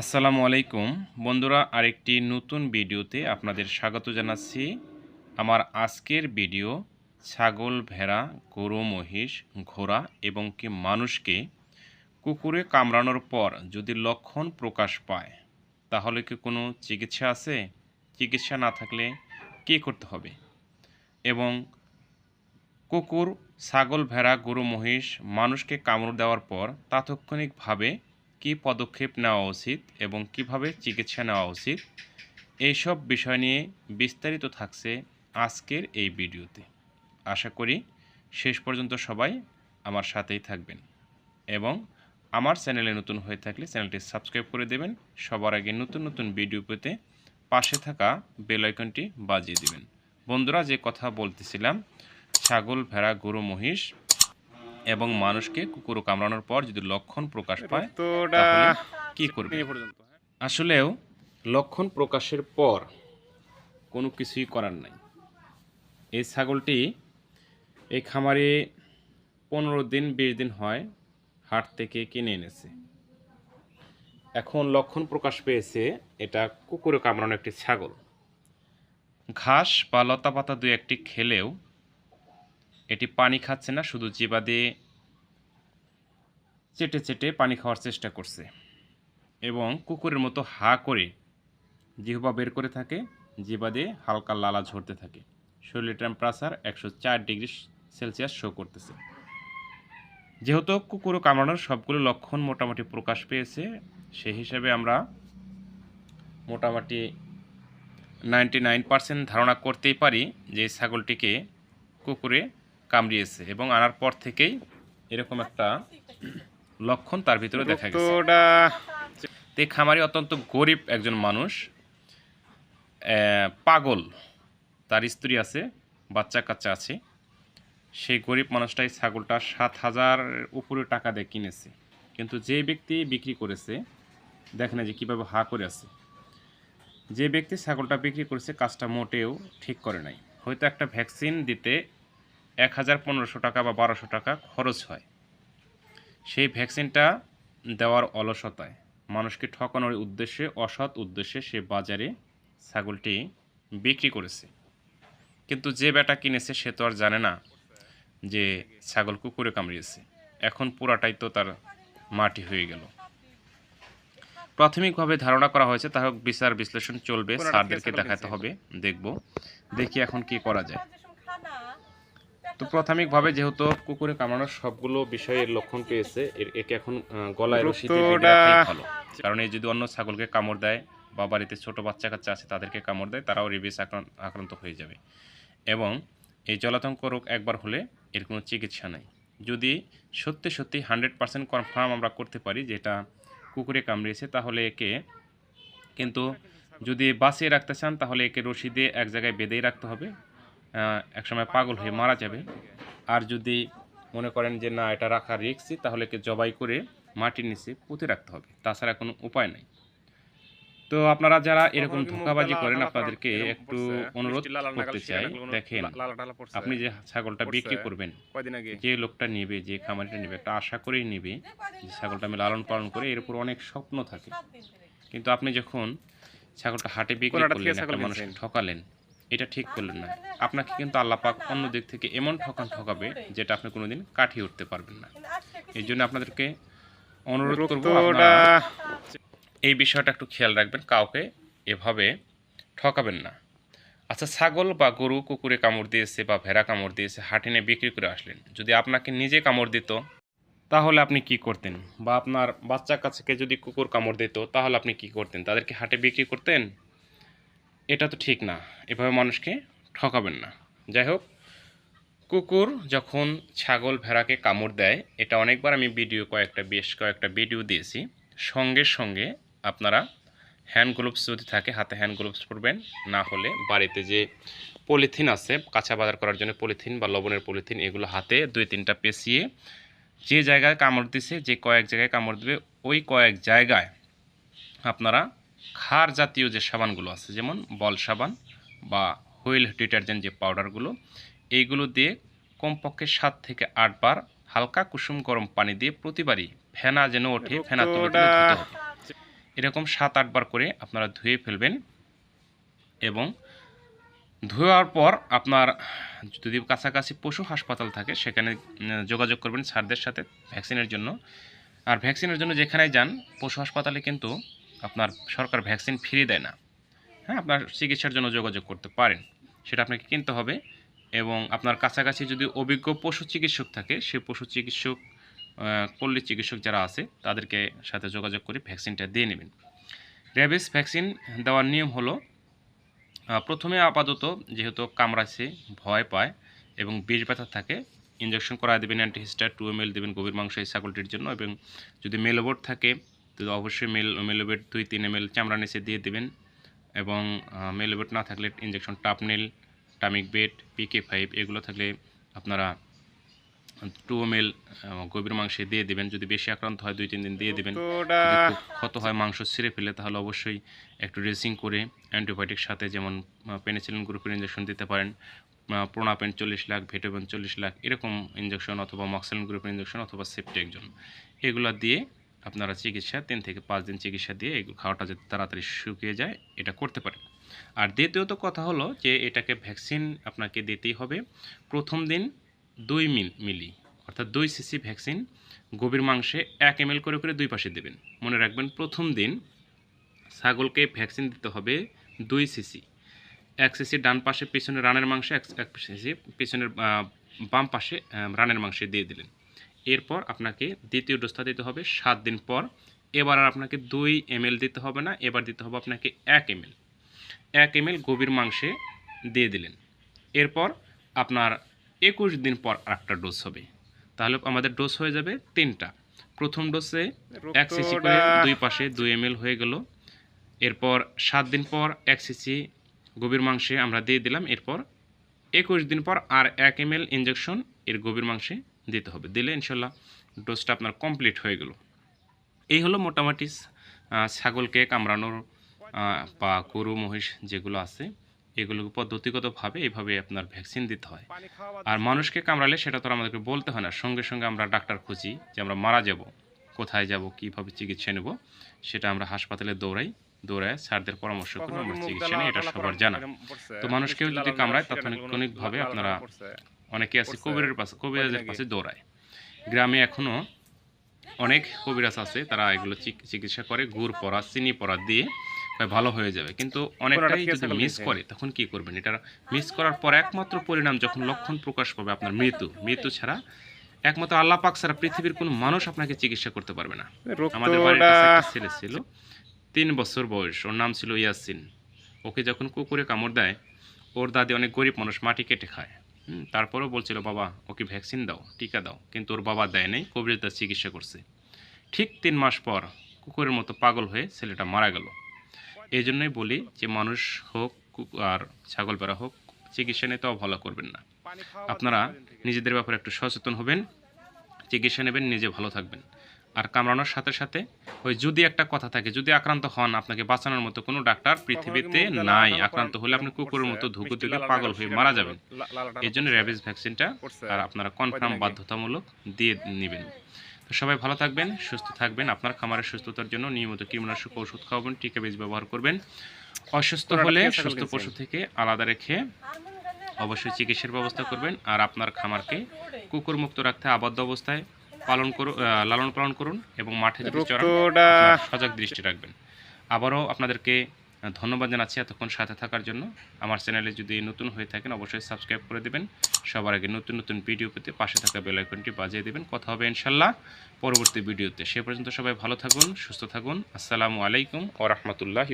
আসসালামু আলাইকুম। বন্ধুরা, আরেকটি নতুন ভিডিওতে আপনাদের স্বাগত জানাচ্ছি। আমার আজকের ভিডিও ছাগল, ভেড়া, গরু, মহিষ, ঘোড়া এবং কি মানুষকে কুকুরে কামড়ানোর পর যদি লক্ষণ প্রকাশ পায়, তাহলে কি কোনো চিকিৎসা আছে? চিকিৎসা না থাকলে কী করতে হবে? এবং কুকুর, ছাগল, ভেড়া, গরু, মহিষ মানুষকে কামড় দেওয়ার পর তাৎক্ষণিকভাবে কী পদক্ষেপ নেওয়া উচিত এবং কীভাবে চিকিৎসা নেওয়া উচিত, এইসব বিষয় নিয়ে বিস্তারিত থাকছে আজকের এই ভিডিওতে। আশা করি শেষ পর্যন্ত সবাই আমার সাথেই থাকবেন এবং আমার চ্যানেলে নতুন হয়ে থাকলে চ্যানেলটি সাবস্ক্রাইব করে দেবেন। সবার আগে নতুন নতুন ভিডিও পেতে পাশে থাকা বেল আইকনটি বাজিয়ে দেবেন। বন্ধুরা, যে কথা বলতেছিলাম, ছাগল, ভেড়া, গরু, মহিষ এবং মানুষকে কুকুর কামড়ানোর পর যদি লক্ষণ প্রকাশ পায় তাহলে কি করবে? হ্যাঁ? আসলেও লক্ষণ প্রকাশের পর কোনো কিছুই করার নাই। এই ছাগলটি এই খামারে পনেরো দিন বিশ দিন হয় হাট থেকে কিনে এনেছে। এখন লক্ষণ প্রকাশ পেয়েছে এটা কুকুরে কামড়ানো একটি ছাগল। ঘাস বা লতা পাতা দু একটি খেলেও এটি পানি খাচ্ছে না, শুধু জিবা দিয়ে চেটে চেটে পানি খাওয়ার চেষ্টা করছে এবং কুকুরের মতো হা করে জিহ্বা বের করে থাকে জিহ্বা দিয়ে হালকা লালা ঝরতে থাকে। শরীরের টেম্পারেচার একশো চার ডিগ্রি সেলসিয়াস শো করতেছে। যেহেতু কুকুরও কামড়ানোর সবগুলো লক্ষণ মোটামুটি প্রকাশ পেয়েছে সেই হিসাবে আমরা মোটামুটি নাইনটি নাইন পার্সেন্ট ধারণা করতেই পারি যে ছাগলটিকে কুকুরে কামড়িয়েছে এবং আনার পর থেকেই এরকম একটা লক্ষণ তার ভিতরে দেখা গেছে। খামারি অত্যন্ত গরিব একজন মানুষ পাগল। তার স্ত্রী আছে বাচ্চা কাচ্চা আছে। সেই গরিব মানুষটাই ছাগলটা সাত হাজার উপরে টাকা দিয়ে কিনেছে। কিন্তু যে ব্যক্তি বিক্রি করেছে দেখেন যে কীভাবে হা করে আছে। যে ব্যক্তি ছাগলটা বিক্রি করেছে কাজটা মোটেও ঠিক করে নাই। হয়তো একটা ভ্যাকসিন দিতে এক হাজার পনেরোশো টাকা বা বারোশো টাকা খরচ হয়। সেই ভ্যাকসিনটা দেওয়ার অলসতায় মানুষকে ঠকানোর উদ্দেশ্যে অসৎ উদ্দেশ্যে সে বাজারে ছাগলটি বিক্রি করেছে। কিন্তু যে বেটা কিনেছে সে তো আর জানে না যে ছাগল কুকুরে কামড়িয়েছে। এখন পুরাটাই তো তার মাটি হয়ে গেল। প্রাথমিকভাবে ধারণা করা হয়েছে তা হোক বিচার বিশ্লেষণ চলবে স্যারদেরকে দেখাতে হবে দেখব দেখি এখন কি করা যায়। তো প্রাথমিকভাবে যেহেতু কুকুরে কামড়ানোর সবগুলো বিষয়ের লক্ষণ পেয়েছে এর- একে এখন গলায় রশি দিয়ে বেঁধে ভালো। কারণ এই যদি অন্য ছাগলকে কামড় দেয় বা বাড়িতে ছোট বাচ্চা কাচ্চা আছে তাদেরকে কামড় দেয় তারাও রেবিস আক্রান্ত হয়ে যাবে। এবং এই জলাতঙ্ক রোগ একবার হলে এর কোনো চিকিৎসা নেই। যদি সত্যি সত্যি হান্ড্রেড পার্সেন্ট কনফার্ম আমরা করতে পারি যে এটা কুকুরে কামড়িয়েছে তাহলে একে কিন্তু যদি বাঁচিয়ে রাখতে চান তাহলে একে রশি দিয়ে এক জায়গায় বেঁধেই রাখতে হবে। একসময় পাগল হয়ে মারা যাবে। আর যদি মনে করেন যে না এটা রাখা রিক্সি তাহলে একে জবাই করে মাটির নিচে পুঁতে রাখতে হবে। তাছাড়া কোনো উপায় নেই। তো আপনারা যারা এরকম ধোকাবাজি করেন আপনাদেরকে একটু অনুরোধ করতে চাই। দেখেন? আপনি যে ছাগলটা বিক্রি করবেন যে লোকটা নেবে যে খামারিটা নেবে একটা আশা করেই নেবে যে ছাগলটা আমি লালন পালন করে এর উপর অনেক স্বপ্ন থাকে। কিন্তু আপনি যখন ছাগলটা হাটে বিক্রি করলেন একটা মানুষকে ঠকালেন এটা ঠিক করলেন না। আপনাকে কিন্তু আল্লাপাক অন্য দিক থেকে এমন ঠকান ঠকাবে যেটা আপনি কোনোদিন কাটিয়ে উঠতে পারবেন না। এই জন্য আপনাদেরকে অনুরোধ করব এই বিষয়টা একটু খেয়াল রাখবেন কাউকে এভাবে ঠকাবেন না। আচ্ছা ছাগল বা গরু কুকুরে কামড় দিয়েছে বা ভেড়া কামড় দিয়েছে হাটে নিয়ে বিক্রি করে আসলেন। যদি আপনাকে নিজে কামড় দিত তাহলে আপনি কি করতেন? বা আপনার বাচ্চা কাছকে যদি কুকুর কামড় দিত তাহলে আপনি কি করতেন? তাদেরকে হাটে বিক্রি করতেন? এটা তো ঠিক না। এভাবে মানুষকে ঠকাবেন না। যাই হোক, কুকুর যখন ছাগল ভেড়াকে কামড় দেয়, এটা অনেকবার আমি ভিডিও কয়েকটা, বেশ কয়েকটা ভিডিও দিয়েছি। সঙ্গে সঙ্গে আপনারা হ্যান্ড গ্লোভস যদি থাকে, হাতে হ্যান্ড গ্লোভস পরবেন। না হলে বাড়িতে যে পলিথিন আছে, কাঁচা বাজার করার জন্য পলিথিন বা লবণের পলিথিন, এগুলো হাতে দুই তিনটা পেঁচিয়ে যে জায়গায় কামড় দিছে, যে কয়েক জায়গায় কামড় দেবে, ওই কয়েক জায়গায় আপনারা খার জাতীয় যে সাবানগুলো আছে যেমন বল সাবান বা হুইল ডিটারজেন্ট যে পাউডারগুলো এইগুলো দিয়ে কমপক্ষে সাত থেকে আটবার হালকা কুসুম গরম পানি দিয়ে প্রতিবারই ফেনা যেন ওঠে ফেনা তুলে এরকম সাত আটবার করে আপনারা ধুয়ে ফেলবেন এবং ধোয়ার পর আপনার যদি কাছাকাছি পশু হাসপাতাল থাকে সেখানে যোগাযোগ করবেন স্যারদের সাথে ভ্যাকসিনের জন্য। আর ভ্যাকসিনের জন্য যেখানেই যান পশু হাসপাতালে কিন্তু আপনার সরকার ভ্যাকসিন ফ্রি দেয় না। হ্যাঁ আপনার চিকিৎসার জন্য যোগাযোগ করতে পারেন। সেটা আপনাকে কিনতে হবে এবং আপনার কাছাকাছি যদি অভিজ্ঞ পশু চিকিৎসক থাকে, সে পশু চিকিৎসক পল্লী চিকিৎসক যারা আছে, তাদেরকে সাথে যোগাযোগ করে ভ্যাকসিনটা দিয়ে নেবেন। র্যাবিস ভ্যাকসিন দেওয়ার নিয়ম হলো প্রথমে আপাতত যেহেতু কামড়াচ্ছে, ভয় পায় এবং বিষ ব্যথা থাকে ইঞ্জেকশন করা দেবেন অ্যান্টিহিস্টার টু এম এল দেবেন গভীর মাংস এই ছাগলটির জন্য এবং যদি মেলোবোর্ড থাকে তো অবশ্যই মেল মেলোবেট দুই তিন এম এল চামড়া নিচে দিয়ে দেবেন এবং মেলোবেট না থাকলে ইঞ্জেকশন টাপনেল টামিক বেট পিকে ফাইভ এগুলো থাকলে আপনারা টু এম এল গভীর মাংসে দিয়ে দেবেন। যদি বেশি আক্রান্ত হয় দুই তিন দিন দিয়ে দেবেন। ক্ষত হয় মাংস ছিঁড়ে ফেলে তাহলে অবশ্যই একটু ড্রেসিং করে অ্যান্টিবায়োটিক সাথে যেমন পেনিসিলিন গ্রুপের ইঞ্জেকশন দিতে পারেন। প্রোনাপেন চল্লিশ লাখ ভেটোবেন চল্লিশ লাখ এরকম ইঞ্জেকশন অথবা মক্সেলিন গ্রুপের ইঞ্জেকশন অথবা সেফটি একজন এগুলো দিয়ে আপনারা চিকিৎসা তিন থেকে পাঁচ দিন চিকিৎসা দিয়ে এগুলো খাওয়াটা যাতে তাড়াতাড়ি শুকিয়ে যায়, এটা করতে পারেন। আর দ্বিতীয়ত কথা হলো যে, এটাকে ভ্যাকসিন আপনাকে দিতেই হবে প্রথম দিন দুই মিল, মিলি, অর্থাৎ দুই সিসি ভ্যাকসিন গভীর মাংসে এক এম করে করে দুই পাশে দেবেন। মনে রাখবেন, প্রথম দিন ছাগলকে ভ্যাকসিন দিতে হবে দুই সিসি। এক সিসি ডান পাশে, পিছনে রানের মাংসে, এক সিসি পিছনের বাম পাশে রানের মাংসে দিয়ে দিলেন। এরপর আপনাকে দ্বিতীয় ডোজটা দিতে হবে সাত দিন পর। এবার আর আপনাকে দুই এম দিতে হবে না এবার দিতে হবে আপনাকে এক এম এল এক এম গভীর মাংসে দিয়ে দিলেন। এরপর আপনার একুশ দিন পর আরেকটা ডোজ হবে। তাহলে আমাদের ডোজ হয়ে যাবে তিনটা। প্রথম ডোজে এক সিসি করে দুই পাশে দুই এম হয়ে গেল। এরপর সাত দিন পর এক সিসি গভীর মাংসে আমরা দিয়ে দিলাম। এরপর একুশ দিন পর আর এক এম ইঞ্জেকশন এর গভীর মাংসে দিতে হবে। দিলে ইনশাল্লাহ ডোজটা আপনার কমপ্লিট হয়ে গেল। এই হলো মোটামুটি ছাগলকে কামড়ানোর বা গরু মহিষ যেগুলো আছে এগুলো পদ্ধতিগতভাবে এইভাবে আপনার ভ্যাকসিন দিতে হয়। আর মানুষকে কামড়ালে সেটা তো আর আমাদেরকে বলতে হয় না। সঙ্গে সঙ্গে আমরা ডাক্তার খুঁজি যে আমরা মারা যাব কোথায় যাব কীভাবে চিকিৎসা নেব সেটা আমরা হাসপাতালে দৌড়াই দৌড়ায় স্যারদের পরামর্শ করে আমরা চিকিৎসা নিই এটা সবার জানা। তো মানুষকেও যদি কামড়ায় তাৎক্ষণিকভাবে আপনারা অনেকে আছে কবিরের পাশে কবিরাজের পাশে দৌড়ায়। গ্রামে এখনও অনেক কবিরাজ আছে তারা এগুলো চিকিৎসা করে গুড় পরা চিনি পরা দিয়ে ভালো হয়ে যাবে। কিন্তু অনেকটাই যদি মিস করে তখন কি করবেন? এটা মিস করার পর একমাত্র পরিণাম যখন লক্ষণ প্রকাশ পাবে আপনার মৃত্যু। মৃত্যু ছাড়া একমাত্র আল্লাহ পাক ছাড়া পৃথিবীর কোনো মানুষ আপনাকে চিকিৎসা করতে পারবে না। আমাদের বাড়ির কাছে একটা ছেলে ছিল তিন বছর বয়স ওর নাম ছিল ইয়াসিন। ওকে যখন কুকুরে কামড় দেয় ওর দাদি অনেক গরিব মানুষ মাটি কেটে খায়। তারপরেও বলছিল, বাবা, ওকে ভ্যাকসিন দাও, টিকা দাও। কিন্তু ওর বাবা দেয় নাই কবিরাজ তার চিকিৎসা করছে। ঠিক তিন মাস পর কুকুরের মতো পাগল হয়ে ছেলেটা মারা গেল। এই জন্যই বলি যে, মানুষ হোক আর ছাগল পেড়া হোক, চিকিৎসা নিতে অবহেলা করবেন না। আপনারা নিজেদের ব্যাপারে একটু সচেতন হবেন, চিকিৎসা নেবেন, নিজে ভালো থাকবেন। আর কামড়ানোর সাথে সাথে ওই যদি একটা কথা থাকে যদি আক্রান্ত হন আপনাকে বাঁচানোর মতো কোনো ডাক্তার পৃথিবীতে নাই। আক্রান্ত হলে আপনি কুকুরের মতো ধুকু দিলে পাগল হয়ে মারা যাবেন। এই জন্য র্যাবিস ভ্যাকসিনটা আর আপনারা কনফার্ম বাধ্যতামূলক দিয়ে নেবেন। তো সবাই ভালো থাকবেন সুস্থ থাকবেন আপনার খামারের সুস্থতার জন্য নিয়মিত কীটনাশক ওষুধ খাওয়াবেন টিকা বীজ ব্যবহার করবেন। অসুস্থ হলে সুস্থ পশু থেকে আলাদা রেখে অবশ্যই চিকিৎসার ব্যবস্থা করবেন। আর আপনার খামারকে কুকুর মুক্ত রাখতে আবদ্ধ অবস্থায় পালন করুন লালন পালন করুন এবং মাঠে যদি সজাগ দৃষ্টি রাখবেন। আবারও আপনাদেরকে ধন্যবাদ জানাচ্ছি এতক্ষণ সাথে থাকার জন্য। আমার চ্যানেলে যদি নতুন হয়ে থাকেন অবশ্যই সাবস্ক্রাইব করে দেবেন। সবার আগে নতুন নতুন ভিডিও পেতে পাশে থাকা বেল আইকনটি বাজিয়ে দেবেন। কথা হবে ইনশাল্লাহ পরবর্তী ভিডিওতে। সে পর্যন্ত সবাই ভালো থাকুন সুস্থ থাকুন। আসসালামু আলাইকুম ও রহমতুল্লাহি